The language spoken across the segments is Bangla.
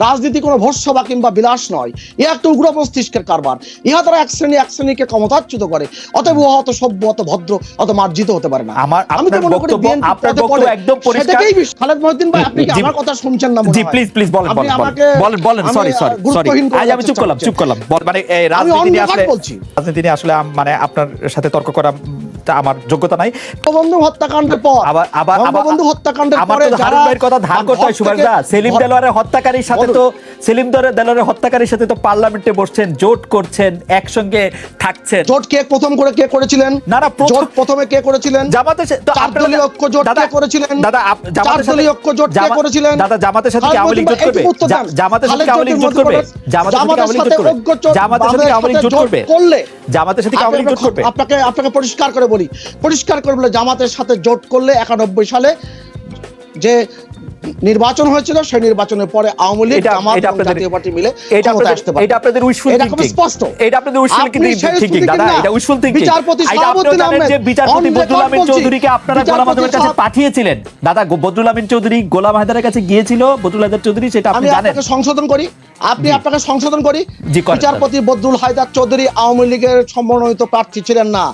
রাজনীতি কোনো বা কিংবা বিলাস নয়। এ একটা উগ্র মস্তিষ্কের কারবার। ইহা তারা এক শ্রেণি এক শ্রেণীকে ক্ষমতাচ্যুত করে। অতএব উহা অত সভ্য অত ভদ্র অত মার্জিত হতে পারে না। আমার আমি তো মনে করি একদম পরিষ্কার। খালেদ মহিউদ্দিন ভাই আপনি কি আমার কথা শুনছেন না জি প্লিজ প্লিজ বলেন বলেন বলেন। সরি সরি সরি আজ আমি চুপ করলাম চুপ করলাম। বল- মানে রাজনীতি নিয়ে আসলে। রাজনীতি নিয়ে আসলে মানে আপনার সাথে তর্ক করা তা আমার যোগ্যতা নাই। বঙ্গবন্ধু হত্যাকাণ্ডের পর আবার আবার বঙ্গবন্ধু হত্যাকাণ্ডের পরে যারা ভাইয়ের কথা ধার করতে হয় সুভাষ দা। সেলিম দেলোয়ারের হত্যাকারীর সাথে তো সেলিম দরে- দেলোয়ারের হত্যাকারীর সাথে তো পার্লামেন্টে বসছেন জোট করছেন একসঙ্গে থাকছেন। জোট কে প্রথম করে কে করেছিলেন? না, না, জোট প্রথমে কে করেছিলেন? জামাতের তো চার আপনারা- ঐক্য জোট দাদা- কে করেছিলেন? দাদা জামাতের সাথে- ঐক্য জোট কে করেছিলেন? দাদা জামাতের সাথে কি আওয়ামী লীগ জোট করবে। জামাতের সাথে কি আওয়ামী লীগ জোট করবে? মতো জামাতের সাথে কি আওয়ামী লীগ জোট করবে? জামাতের সাথে কি আওয়ামী লীগ জোট করবে? করলে জামাতের সাথে কি আওয়ামী লীগ জোট করবে? আপনাকে আপনাকে পরিষ্কার করে বলি। পরিষ্কার করে বলে জামাতের সাথে জোট করলে একানব্বই সালে যে নির্বাচন হয়েছিল সেই নির্বাচনের পরে আওয়ামী লীগ জামাত জাতীয় পার্টি মিলে আপনাদের আসতে পারে। এটা আপনাদের উইশফুল থিংকিং স্পষ্ট। এটা আপনাদের উইশফুল থিংকিং দাদা এটা উইশফুল থিংকিং বিচারপতি জানেন আহমেদ, যে বিচারপতি বদরুল আমিন চৌধুরীকে আপনারা গোলাম কাছে পাঠিয়েছিলেন। দাদা বদরুল আমিন চৌধুরী গোলাম হায়দারের কাছে গিয়েছিল বদরুল হায়দার চৌধুরী সেটা আপনি আমি আপনাকে সংশোধন করি। আপনি আপনাকে সংশোধন করি। বিচারপতি বদরুল হায়দার চৌধুরী আওয়ামী লীগের সম্মানিত প্রার্থী ছিলেন না।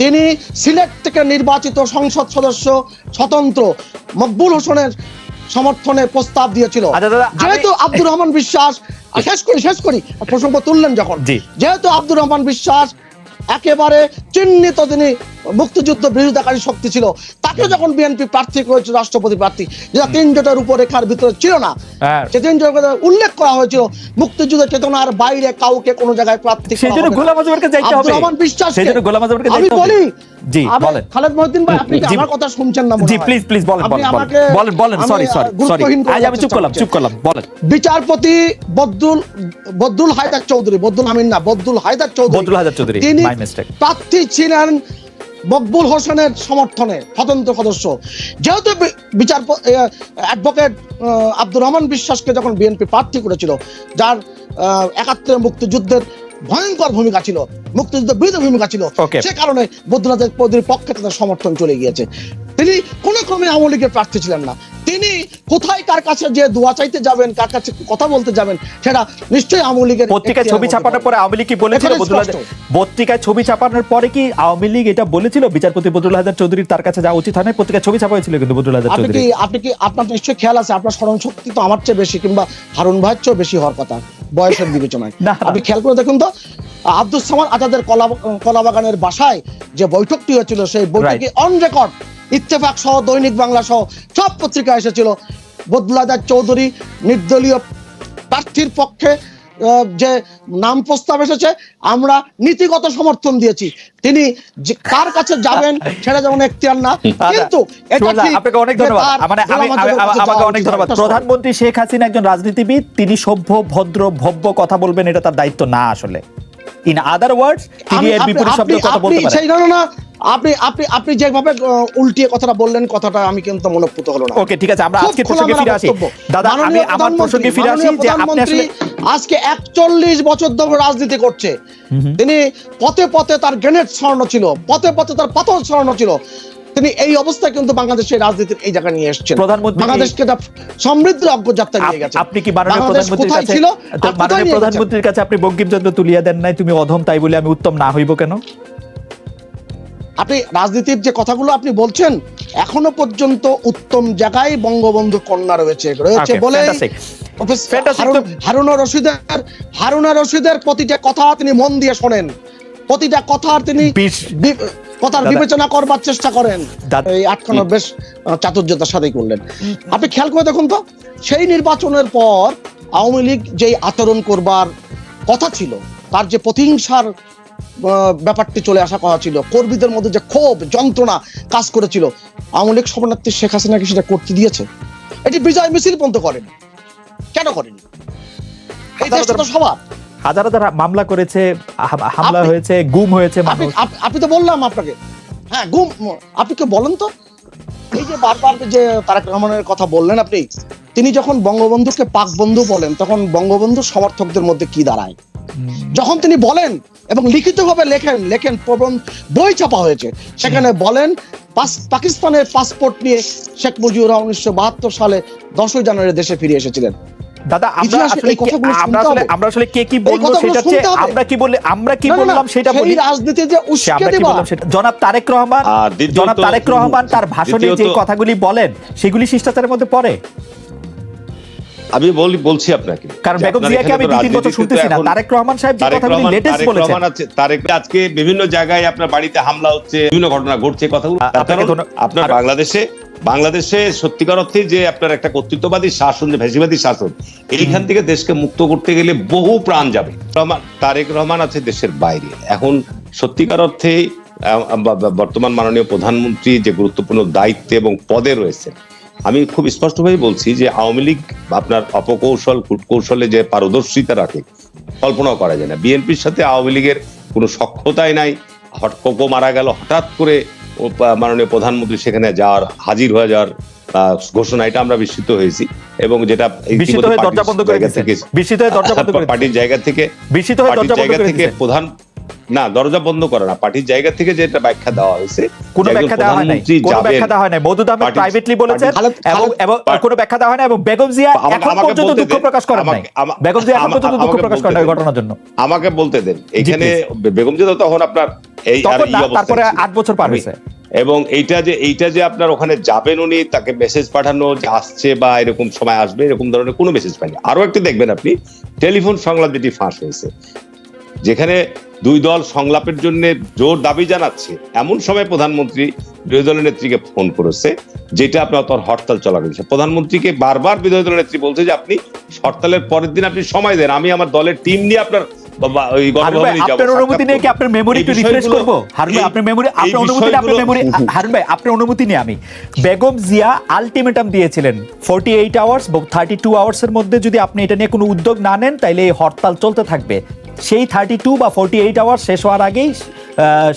তিনি সিলেট থেকে নির্বাচিত সংসদ সদস্য স্বতন্ত্র মকবুল হোসেনের সমর্থনে প্রস্তাব দিয়েছিল। আচ্ছা, যেহেতু আব্দুর রহমান বিশ্বাস শেষ করি শেষ করি। প্রসঙ্গ তুললেন যখন। যেহেতু আব্দুর রহমান বিশ্বাস একেবারে চিহ্নিত তিনি মুক্তিযুদ্ধ বিরোধিতাকারী শক্তি ছিল তাকে যখন বিএনপি প্রার্থী করেছিল রাষ্ট্রপতি প্রার্থী যেটা তিন জোটের রূপরেখার ভিতরে ছিল না হ্যাঁ। সে তিন জোটের কথা উল্লেখ করা হয়েছিল মুক্তিযুদ্ধের চেতনার বাইরে কাউকে কোনো জায়গায় প্রার্থী। গোলাম যাইতে হবে গোলাম আজমেরকে আমি বলি জি বলেন। খালেদ মহিউদ্দিন ভাই আপনি কি আমার কথা শুনছেন না জি প্লিজ প্লিজ বলেন বলেন বলেন। সরি সরি সরি আজ আমি চুপ করলাম চুপ করলাম বলেন। বিচারপতি হায়দার চৌধুরী আমিন না হায়দার চৌধুরী। হায়দার চৌধুরী, তিনি. প্রার্থী ছিলেন মকবুল হোসেনের সমর্থনে স্বতন্ত্র সদস্য। যেহেতু বিচার অ্যাডভোকেট আব্দুর রহমান বিশ্বাসকে যখন বিএনপি প্রার্থী করেছিল যার আহ, একাত্তরের মুক্তিযুদ্ধের ভয়ঙ্কর ভূমিকা ছিল মুক্তিযুদ্ধ বিরোধী ভূমিকা ছিল. সে কারণে বদরুল্লাহ পদের পক্ষে তাদের সমর্থন চলে গিয়েছে। তিনি কোনো ক্রমে আওয়ামী লীগের প্রার্থী ছিলেন না। তিনি কোথায় কার কাছে যে দোয়া চাইতে যাবেন কার কাছে কথা বলতে যাবেন সেটা নিশ্চয়ই আওয়ামী লীগের পত্রিকায় ছবি ছাপানোর পরে আওয়ামী লীগ কি বলেছিল পত্রিকায় ছবি ছাপানোর পরে কি আওয়ামী লীগ এটা বলেছিল? বিচারপতি বদরুল হায়দার চৌধুরীর তার কাছে যাওয়া উচিত হয় না পত্রিকায় ছবি ছাপা হয়েছিল কিন্তু বদরুল আপনি চৌধুরী। আপনি কি আপনার নিশ্চয়ই খেয়াল আছে আপনার স্মরণ শক্তি তো আমার চেয়ে বেশি কিংবা হারুন ভাইয়ের চেয়েও বেশি হওয়ার কথা বয়সের বিবেচনায়। আপনি খেয়াল করে দেখুন তো আব্দুল সামাদ আজাদের কলা কলাবাগানের বাসায় যে বৈঠকটি হয়েছিল সেই বৈঠকে অন রেকর্ড ইত্তেফাক সহ দৈনিক বাংলা সহ সব পত্রিকা এসেছিল। বদলাদার চৌধুরী নির্দলীয় প্রার্থীর পক্ষে যে নাম প্রস্তাব এসেছে আমরা নীতিগত সমর্থন দিয়েছি। তিনি কার কাছে যাবেন সেটা যেমন এখতিয়ার না কিন্তু দা, ঠিক আপনাকে অনেক ধন্যবাদ। মানে আমাকে অনেক ধন্যবাদ। প্রধানমন্ত্রী শেখ হাসিনা একজন রাজনীতিবিদ তিনি সভ্য ভদ্র ভব্য কথা বলবেন এটা তার দায়িত্ব না আসলে। ইন আদার ওয়ার্ডস তিনি এর বিপরীত শব্দ কথা বলতে পারেন সেই না না, আপনি আপনি আপনি যেভাবে উল্টিয়ে কথাটা বললেন কথাটা আমি কিন্তু মনোপুত হলো না। ওকে ঠিক আছে আমরা আজকে প্রসঙ্গে ফিরে আসি। দাদা আমি আমার প্রসঙ্গে ফিরে আসি যে আপনি আসলে আজকে একচল্লিশ বছর ধরে রাজনীতি করছে। তিনি পথে পথে তার গ্রেনেড ছড়ানো ছিল পথে পথে তার পাথর ছড়ানো ছিল। তিনি এই অবস্থায় কিন্তু বাংলাদেশের রাজনীতির এই জায়গায় নিয়ে এসেছেন। প্রধানমন্ত্রী- বাংলাদেশকে একটা সমৃদ্ধ অগ্রযাত্রা নিয়ে গেছে আপনি কি মাননীয় প্রধানমন্ত্রীর কাছে মাননীয় প্রধানমন্ত্রীর কাছে আপনি বঙ্কিমচন্দ্র তুলিয়া দেন নাই তুমি অধম তাই বলে আমি উত্তম না হইব কেন? আপনি রাজনীতির যে কথাগুলো আপনি বলছেন এখনও পর্যন্ত উত্তম জায়গায় বঙ্গবন্ধু কন্যা রয়েছে রয়েছে বলে হারুনা রশিদের হারুনা রশিদের প্রতিটা কথা তিনি মন দিয়ে শোনেন। প্রতিটা কথা তিনি কথার বিবেচনা করবার চেষ্টা করেন। এই বেশ চাতুর্যতার সাথেই করলেন। আপনি খেয়াল করে দেখুন তো সেই নির্বাচনের পর আওয়ামী লীগ যেই আচরণ করবার কথা ছিল তার যে প্রতিহিংসার ব্যাপারটি চলে আসা কথা ছিল কর্মীদের মধ্যে যে ক্ষোভ যন্ত্রণা কাজ করেছিল আওয়ামী লীগ শরণার্থী শেখ হাসিনাকে সেটা করতে দিয়েছে। এটি বিজয় মিছিল পর্যন্ত করেন। কেন করেন? এই দেশটা তো সবার। হাজার হাজার মামলা করেছে হামলা হয়েছে গুম হয়েছে আপনি মানুষ। আপনি তো বললাম আপনাকে। হ্যাঁ গুম আপনি কে বলেন তো? এই যে বারবার যে তারেক রহমানের কথা বললেন আপনি তিনি যখন বঙ্গবন্ধুকে পাক বন্ধু বলেন তখন বঙ্গবন্ধু সমর্থকদের মধ্যে কি দাঁড়ায়? যখন তিনি বলেন এবং লিখিতভাবে লেখেন লেখেন প্রবন্ধ বই ছাপা হয়েছে সেখানে বলেন পাকিস্তানের পাসপোর্ট নিয়ে শেখ মুজিবুর রহমান উনিশশো বাহাত্তর সালে দশই জানুয়ারি দেশে ফিরে এসেছিলেন। দাদা আমরা আসলে আমরা আসলে আমরা আসলে কে কি কথাগুলো সেটা হচ্ছে আমরা কি বলে আমরা কি বললাম সেটা বলি। রাজনীতি যে উস্কে আমরা কি দেবা বললাম সেটা জনাব তারেক রহমান জনাব তারেক রহমান তার ভাষণে যে কথাগুলি বলেন সেগুলি শিষ্টাচারের মধ্যে পড়ে। আমি বলি বলছি আপনাকে। কারণ বেগম জিয়াকে আমি দুই তিন বছর শুনতেছি না। তারেক রহমান সাহেব যে কথাগুলি রহমান লেটেস্ট বলেছেন। আছে তারেক আজকে বিভিন্ন জায়গায় আপনার বাড়িতে হামলা হচ্ছে বিভিন্ন ঘটনা ঘটছে কথাগুলো। আপনার বাংলাদেশে বাংলাদেশে সত্যিকার অর্থে যে আপনার একটা কর্তৃত্ববাদী শাসন যে ফ্যাসিবাদী শাসন এইখান থেকে দেশকে মুক্ত করতে গেলে বহু প্রাণ যাবে। তারেক রহমান আছে দেশের বাইরে। এখন সত্যিকার অর্থে বর্তমান মাননীয় প্রধানমন্ত্রী যে গুরুত্বপূর্ণ দায়িত্বে এবং পদে রয়েছে আমি খুব স্পষ্টভাবে বলছি যে আওয়ামী লীগ আপনার অপকৌশল কূটকৌশলে যে পারদর্শিতা রাখে কল্পনাও করা যায় না। বিএনপির সাথে আওয়ামী লীগের কোনো সক্ষতাই নাই। হট কোকো মারা গেল হঠাৎ করে মাননীয় প্রধানমন্ত্রী সেখানে যাওয়ার হাজির হয়ে যাওয়ার আহ, ঘোষণা এটা আমরা বিস্মিত হয়েছি। এবং যেটা বিস্মিত হয়ে দরজা পার্টির বন্ধ করে জায়গা থেকে- বিস্মিত হয়ে দরজা বন্ধ করে। পার্টির জায়গা থেকে বিস্মিত হয়ে দরজা বন্ধ করে থেকে প্রধান না দরজা বন্ধ করে না। পার্টির জায়গা থেকে যেটা ব্যাখ্যা দেওয়া হয়েছে কোনো ব্যাখ্যা দেওয়া হয় নাই। কোনো ব্যাখ্যা দেওয়া হয় নাই। মধুদ আহমেদ প্রাইভেটলি বলেছেন এবং এবং কোনো ব্যাখ্যা দেওয়া হয় না এবং বেগম জিয়া এখন পর্যন্ত দুঃখ প্রকাশ করেন নাই। বেগম জিয়া এখন পর্যন্ত দুঃখ প্রকাশ করেন নাই ঘটনার জন্য। আমাকে বলতে দেন। এখানে বেগম জিয়া তখন আপনার এই আর তারপরে ছিল। আট বছর পার হয়েছে। এবং এইটা যে এইটা যে আপনার ওখানে যাবেন উনি তাকে মেসেজ পাঠানো যে আসছে বা এরকম সময় আসবে এরকম ধরনের কোনো মেসেজ পাইনি। আরও একটি দেখবেন আপনি টেলিফোন সংলাপ যেটি ফাঁস হয়েছে। যেখানে দুই দল সংলাপের জন্য জোর দাবি জানাচ্ছে এমন সময় প্রধানমন্ত্রী বিরোধী দলের নেত্রীকে ফোন করেছে যেটা আপনার তখন হরতাল চলাকালীন প্রধানমন্ত্রীকে বারবার বিরোধী দলের নেত্রী বলছে যে আপনি হরতালের পরের দিন আপনি সময় দেন আমি আমার দলের টিম নিয়ে আপনার বা- ওই হারুন ভাই, গণভবনে যাব, আপনার অনুমতি নিয়ে কি আপনার মেমোরি একটু রিফ্রেশ বিষয়গুলো- হারুন ভাই আপনার মেমোরি আপনার অনুমতি আপনার মেমোরি হারুন ভাই আপনার অনুমতি নিয়ে আমি। বেগম জিয়া আলটিমেটাম দিয়েছিলেন। Forty eight hours thirty two hours এর মধ্যে যদি আপনি এটা নিয়ে কোনো উদ্যোগ না নেন তাইলে এই হরতাল চলতে থাকবে। সেই থার্টি টু বা ফোর্টি এইট আওয়ার শেষ হওয়ার আগেই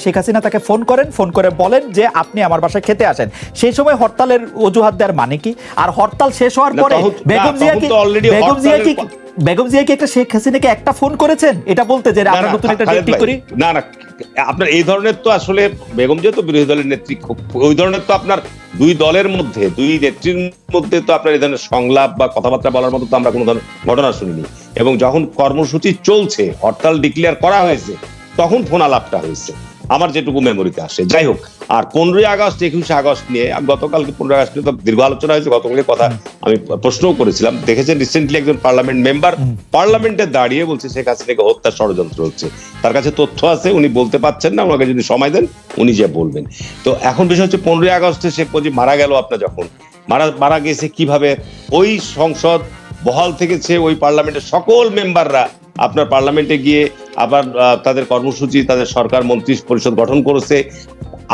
শেখ হাসিনা তাকে ফোন করেন ফোন করে বলেন যে আপনি আমার বাসায় খেতে আসেন। সেই সময় হরতালের অজুহাত দেওয়ার মানে কি? আর হরতাল শেষ হওয়ার পরে বেগম জিয়া কি বেগম জিয়া কি বেগম জিয়া কি একটা শেখ হাসিনাকে একটা ফোন করেছেন? এটা বলতে যে আমরা নতুন একটা ডেট করি। না না আপনার এই ধরনের তো আসলে বেগম জিয়া তো বিরোধী দলের নেত্রী ওই ধরনের তো আপনার দুই দলের মধ্যে দুই নেত্রীর মধ্যে তো আপনার এই ধরনের সংলাপ বা কথাবার্তা বলার মতো তো আমরা কোনো ধরনের ঘটনা শুনিনি। এবং যখন কর্মসূচি চলছে হরতাল ডিক্লেয়ার করা হয়েছে তখন ফোন আলাপটা হয়েছে। আমার যেটুকু মেমোরিতে আসে। যাই হোক আর পনেরোই আগস্ট একুশে আগস্ট নিয়ে গতকালকে পনেরোই আগস্ট নিয়ে তো দীর্ঘ আলোচনা হয়েছে। গতকালের কথা আমি প্রশ্নও করেছিলাম। দেখেছেন রিসেন্টলি একজন পার্লামেন্ট মেম্বার পার্লামেন্টে দাঁড়িয়ে বলছে শেখ হাসিনাকে হত্যা ষড়যন্ত্র হচ্ছে। তার কাছে তথ্য আছে উনি বলতে পারছেন না। ওনাকে যদি সময় দেন উনি যে বলবেন। তো এখন বিষয় হচ্ছে পনেরোই আগস্টে শেখ মুজিব মারা গেল আপনার যখন। মারা মারা গেছে কীভাবে? ওই সংসদ বহাল থেকেছে ওই পার্লামেন্টের সকল মেম্বাররা আপনার পার্লামেন্টে গিয়ে আবার তাদের কর্মসূচি, তাদের সরকার, মন্ত্রী পরিষদ গঠন করেছে।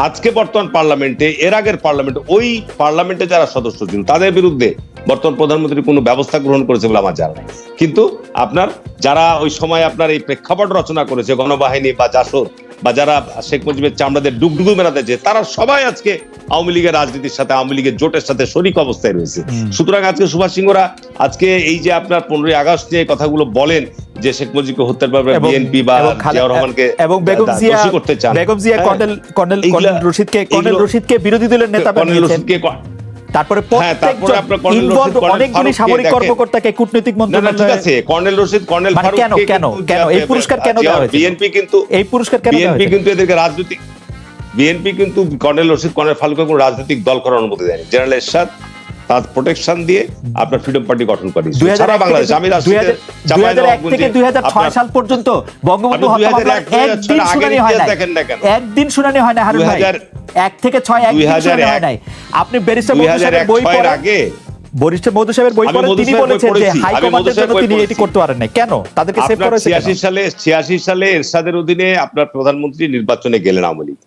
আজকে বর্তমান পার্লামেন্টে, এর আগের পার্লামেন্ট, ওই পার্লামেন্টে যারা সদস্য ছিল, তাদের বিরুদ্ধে বর্তমান প্রধানমন্ত্রী কোনো ব্যবস্থা গ্রহণ করেছে বলে আমার জানা কিন্তু আপনার, যারা ওই সময় আপনার এই প্রেক্ষাপট রচনা করেছে, গণবাহিনী বা জাসদ বা যারা শেখ মুজিবের চামড়াদের ডুগডুগু মেলাতে যে তারা সবাই আজকে আওয়ামী লীগের রাজনীতির সাথে আওয়ামী লীগের জোটের সাথে শরিক অবস্থায় রয়েছে। সুতরাং আজকে সুভাষ সিংহরা আজকে এই যে আপনার পনেরোই আগস্ট নিয়ে কথাগুলো বলেন যে শেখ মুজিবকে হত্যার ব্যাপারে বিএনপি বা জিয়াউর রহমানকে এবং বেগম জিয়া করতে চান। বেগম জিয়া হ্যাঁ। কর্নেল কর্নেল রশিদকে কর্নেল রশিদকে বিরোধী দলের নেতা বানিয়েছেন তারপরে হ্যাঁ, প্রত্যেকজন ইনভলভ অনেকগুলি সামরিক কর্মকর্তাকে কূটনৈতিক ঠিক আছে কর্নেল রশিদ কর্নেল মানে ফারুক কেন, কেন, কেন? এই পুরস্কার কেন দেওয়া হয়েছে? বিএনপি কিন্তু এই পুরস্কার কেন বিএনপি কিন্তু এদেরকে রাজনৈতিক বিএনপি কিন্তু কর্নেল রশিদ কর্নেল ফালুকে কোনো রাজনৈতিক দল করার অনুমতি দেয়নি জেনারেল এরশাদ তার প্রোটেকশন দিয়ে আপনার ফ্রিডম পার্টি গঠন করে সারা বাংলাদেশ আমি 2000 রাজনীতিতে 2001 থেকে চাঁপাইনবাবগঞ্জে 2006 সাল পর্যন্ত বঙ্গবন্ধু আপনি হত্যা মামলার 2001 একদিন শুনানি হয় না একদিন শুনানি হয় না হারুন ভাই। এক থেকে ছয় একদিন 2001 শুনানি হয় নাই। আপনি ব্যারিস্টার দুই বই পড়েন। আগে। বরিষ্ঠ মধু সাহেবের বই মধু তিনি বলেছেন যে হাইকমান্ডের জন্য তিনি এটি করতে পারেন নাই। কেন? তাদেরকে সেভ আপনার করা হয়েছে কেন? ছিয়াশি সালে ছিয়াশি সালে এরশাদের অধীনে আপনার প্রধানমন্ত্রী নির্বাচনে গেলেন আওয়ামী লীগ।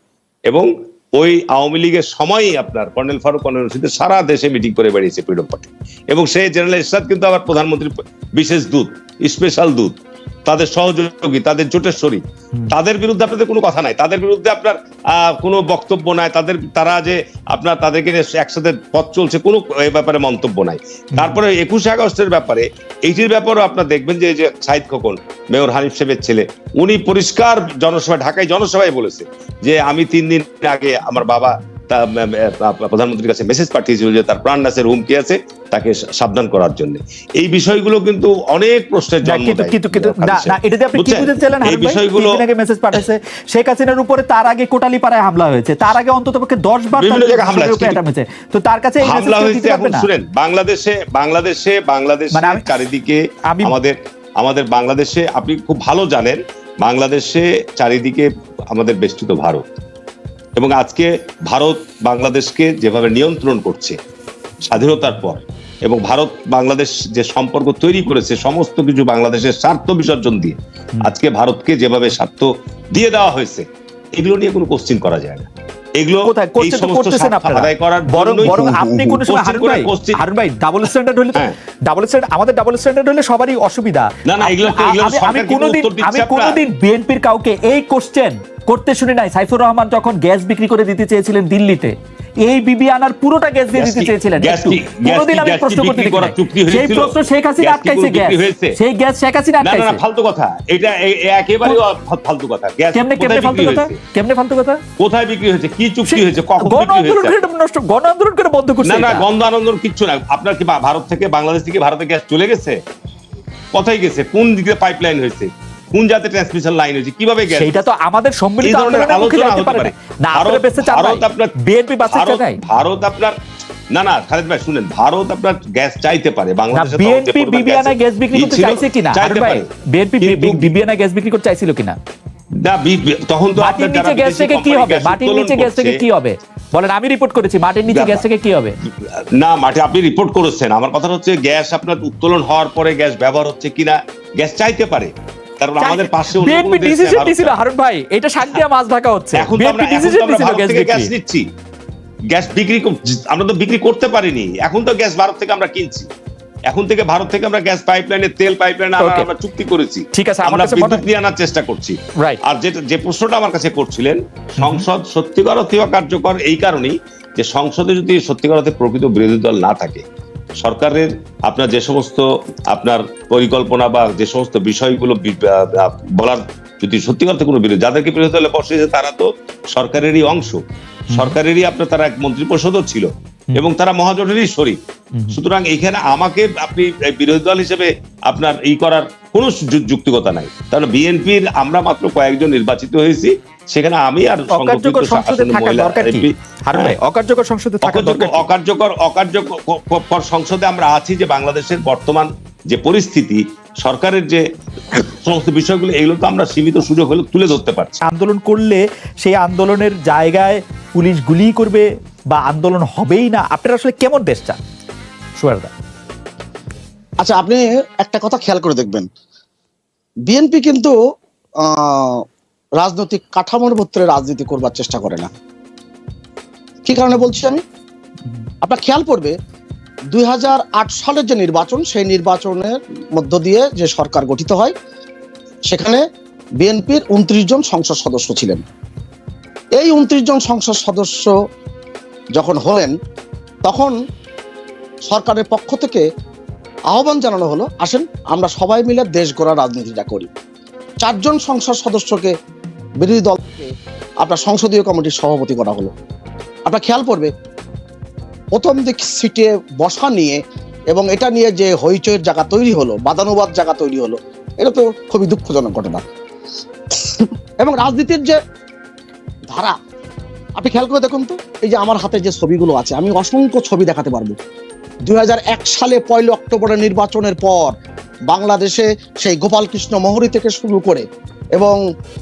এবং ওই আওয়ামী লীগের সময়ই আপনার কর্নেল ফারুক, কর্নেল সারা দেশে মিটিং করে বেরিয়েছে ফ্রিডম পার্টি এবং সেই জেনারেল ইসরাত কিন্তু আবার প্রধানমন্ত্রীর বিশেষ দূত স্পেশাল দূত। তাদের সহযোগী তাদের জোটের শরীর তাদের বিরুদ্ধে আপনাদের কোনো কথা নাই। তাদের বিরুদ্ধে আপনার কোনো বক্তব্য নাই। তাদের তারা যে আপনার তাদেরকে একসাথে পথ চলছে কোনো এই ব্যাপারে মন্তব্য নাই। তারপরে একুশে আগস্টের ব্যাপারে এইটির ব্যাপারেও আপনার দেখবেন যে এই যে সাইদ খোকন মেয়র হানিফ সাহেবের ছেলে উনি পরিষ্কার জনসভা ঢাকায় জনসভায় বলেছে যে আমি তিন দিন আগে আমার বাবা তা প্রধানমন্ত্রীর কাছে মেসেজ পাঠিয়েছিল যে তার প্রাণ নাশের হুমকি আছে তাকে সাবধান করার জন্য। এই বিষয়গুলো কিন্তু অনেক প্রশ্নের জন্ম দেয়। কিন্তু কিন্তু না এটাতে আপনি কি বুঝতে চাইলেন এই বিষয়গুলো আগে মেসেজ পাঠাইছে শেখ হাসিনার উপরে তার আগে কোটালীপাড়ায় হামলা হয়েছে তার আগে অন্তত পক্ষে 10 বার বিভিন্ন তার জায়গায় হামলা হয়েছে, তো তার কাছে এই হামলা হয়েছে এখন শুনেন বাংলাদেশে বাংলাদেশে বাংলাদেশে মানে চারিদিকে আমি- আমাদের আমাদের বাংলাদেশে আপনি খুব ভালো জানেন বাংলাদেশে চারিদিকে আমাদের বেষ্টিত ভারত। এবং আজকে ভারত বাংলাদেশকে যেভাবে নিয়ন্ত্রণ করছে স্বাধীনতার পর এবং ভারত বাংলাদেশ যে সম্পর্ক তৈরি করেছে সমস্ত কিছু বাংলাদেশের স্বার্থ বিসর্জন দিয়ে আজকে ভারতকে যেভাবে স্বার্থ দিয়ে দেওয়া হয়েছে এগুলো নিয়ে কোনো কোশ্চিন করা যায় না। এগুলো এই সমস্ত করতেছেন স্বার্থ আপনারা। আদায় করার বরং বরং আপনি কোন সময় হারুন ভাই হারুন ভাই ডাবল স্ট্যান্ডার্ড হলে হ্যাঁ। ডাবল স্ট্যান্ডার্ড আমাদের ডাবল স্ট্যান্ডার্ড হলে সবারই অসুবিধা। না, না, এগুলো আমি- আমি কোনোদিন আমি কোনোদিন বিএনপির কাউকে এই কোশ্চেন করতে শুনি নাই। সাইফুর রহমান যখন গ্যাস বিক্রি করে দিতে চেয়েছিলেন দিল্লিতে এই বিবি আনার পুরোটা গ্যাস দিয়ে দিতে চেয়েছিলেন। কোনোদিন আমি প্রশ্ন করতে। চুক্তি সেই প্রশ্ন শেখ হাসিনা আটকাইছে গ্যাস। সেই গ্যাস শেখ হাসিনা না না আটকাইছে। ফালতু কথা। এটা একেবারে ফালতু কথা। গ্যাস কেমনে কেমনে ফালতু কথা? কেমনে ফালতু কথা? কোথায় বিক্রি হয়েছে? কি চুক্তি হয়েছে? কখন গণ বিক্রি আন্দোলন হয়েছে করে নষ্ট গণ আন্দোলন করে বন্ধ করছে না না। গন্ধ আনন্দ কিচ্ছু না। আপনার কি ভারত থেকে বাংলাদেশ থেকে ভারতে গ্যাস চলে গেছে? কোথায় গেছে? কোন দিকে পাইপলাইন হয়েছে? কোন জাতে ট্রান্সমিশন লাইন হয়েছে? কীভাবে গেছে? সেইটা তো আমাদের সম্মিলিত আন্দোলনের আলোচনা হতে পারে পারে। না। না আপনারা ভারত- চান ভারত আপনার- বিএনপি ভারত নাই। ভারত আপনার না না খালেদ ভাই শুনেন ভারত আপনার গ্যাস চাইতে পারে বাংলাদেশে তখন যে বিএনপি বিবিআনা গ্যাস বিক্রি করতে চাইছে কিনা? চাইতে পারে। বিএনপি বিবিআনা গ্যাস বিক্রি করতে চাইছিল কিনা? না, বি- বি- তখন তো মাটির নিচে গ্যাস থেকে কি হবে? মাটির নিচে গ্যাস থেকে কি হবে? বলেন আমি রিপোর্ট করেছি মাটির নিচে গ্যাস থেকে কি হবে? না মাঠে আপনি রিপোর্ট করেছেন। আমার কথা হচ্ছে গ্যাস আপনার উত্তোলন হওয়ার পরে গ্যাস ব্যবহার হচ্ছে কিনা? গ্যাস চাইতে পারে। কারণ আমাদের পাশে অন্য কোনো বিএনপি ডিসিশন দিছিল হারুন ভাই। এটা মাছ ঢাকা হচ্ছে। এখন বিএনপি ডিসিশন দিছিল গ্যাস গ্যাস বিক্রি। নিচ্ছি। গ্যাস বিক্রি আমরা তো বিক্রি করতে পারিনি। এখন তো গ্যাস ভারত থেকে আমরা কিনছি। এখন থেকে ভারত থেকে আমরা গ্যাস পাইপলাইনে তেল পাইপলাইনে. আমরা চুক্তি করেছি। ঠিক আছে, আমরা বিদ্যুৎ নিয়ে আনার চেষ্টা করছি. আর যেটা যে প্রশ্নটা আমার কাছে করছিলেন সংসদ সত্যিকার অর্থে কার্যকর এই কারণেই যে সংসদে যদি সত্যিকার অর্থে প্রকৃত বিরোধী দল না থাকে সরকারের আপনার যে সমস্ত আপনার পরিকল্পনা বা যে সমস্ত বিষয়গুলো বলার যদি সত্যিকার অর্থে কোনো বিরোধী যাদেরকে বিরোধী দলে বসিয়েছে তারা তো সরকারেরই অংশ। সরকারেরই আপনার তারা এক মন্ত্রিপরিষদও ছিল। এবং তারা মহাজোটেরই শরীর সুতরাং এখানে আমাকে আপনি বিরোধী দল হিসেবে আপনার এই করার কোনো যুক্তিকতা নাই। তাহলে বিএনপির আমরা মাত্র কয়েকজন নির্বাচিত হয়েছি। সেখানে আমি আর অকার্যকর সংসদে থাকা দরকার কি? হারুন ভাই অকার্যকর সংসদে থাকা অকার্যকর দরকার অকার্যকর অকার্যকর সংসদে আমরা আছি যে বাংলাদেশের বর্তমান যে পরিস্থিতি সরকারের যে সমস্ত বিষয়গুলো এগুলো তো আমরা সীমিত সুযোগ হলে তুলে ধরতে পারছি। আন্দোলন করলে সেই আন্দোলনের জায়গায় পুলিশ গুলি করবে বা আন্দোলন হবেই না? আপনারা আসলে কেমন দেশ চান? সুয়ারদা আচ্ছা আপনি একটা কথা খেয়াল করে দেখবেন। বিএনপি কিন্তু আহ, রাজনৈতিক কাঠামোর ভিতরে রাজনীতি করবার চেষ্টা করে না। কি কারণে বলছি আমি? আপনার খেয়াল করবে দুই হাজার আট সালের যে নির্বাচন, সেই নির্বাচনের মধ্য দিয়ে যে সরকার গঠিত হয়, সেখানে বিএনপির উনত্রিশ জন সংসদ সদস্য ছিলেন। এই উনত্রিশ জন সংসদ সদস্য যখন হলেন, তখন সরকারের পক্ষ থেকে আহ্বান জানানো হলো, আসেন আমরা সবাই মিলে দেশ গড়ার রাজনীতিটা করি। চারজন সংসদ সদস্যকে বিরোধী দলকে আপনার সংসদীয় কমিটির সভাপতি করা হলো। আপনার খেয়াল করবে প্রথম দিক সিটে বসা নিয়ে এবং এটা নিয়ে যে হইচইয়ের জায়গা তৈরি হলো, বাদানুবাদ জায়গা তৈরি হলো, এটা তো খুবই দুঃখজনক ঘটনা। এবং রাজনীতির যে ধারা, আপনি খেয়াল করে দেখুন তো, এই যে আমার হাতে যে ছবিগুলো আছে, আমি অসংখ্য ছবি দেখাতে পারব। দুই হাজার এক সালে পয়লা অক্টোবরের নির্বাচনের পর বাংলাদেশে সেই গোপাল কৃষ্ণ মহরী থেকে শুরু করে এবং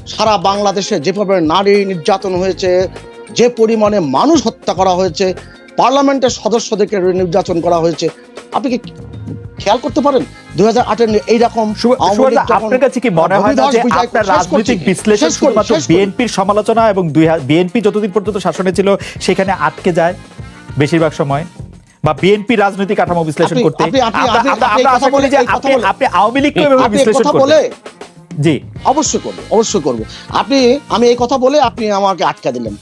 সারা বাংলাদেশে যেভাবে নারী নির্যাতন হয়েছে যে পরিমাণে মানুষ হত্যা করা হয়েছে পার্লামেন্টের সদস্যদেরকে নির্যাতন করা হয়েছে আপনি কি খেয়াল করতে পারেন? দুই হাজার আটের এইরকম আপনার কাছে কি মনে হয় না যে আপনার রাজনৈতিক বিশ্লেষণ শুধুমাত্র বিএনপির সমালোচনা এবং বিএনপি যতদিন পর্যন্ত শাসনে ছিল সেখানে আটকে যায় বেশিরভাগ সময় বা বিএনপি রাজনৈতিক কাঠামো বিশ্লেষণ করতে। আপনি- আওয়ামী লীগকে বিশ্লেষণ বলে জি। অবশ্যই করব অবশ্যই করব। আপনি আমি এই কথা বলে আপনি আমাকে আটকা দিলেন।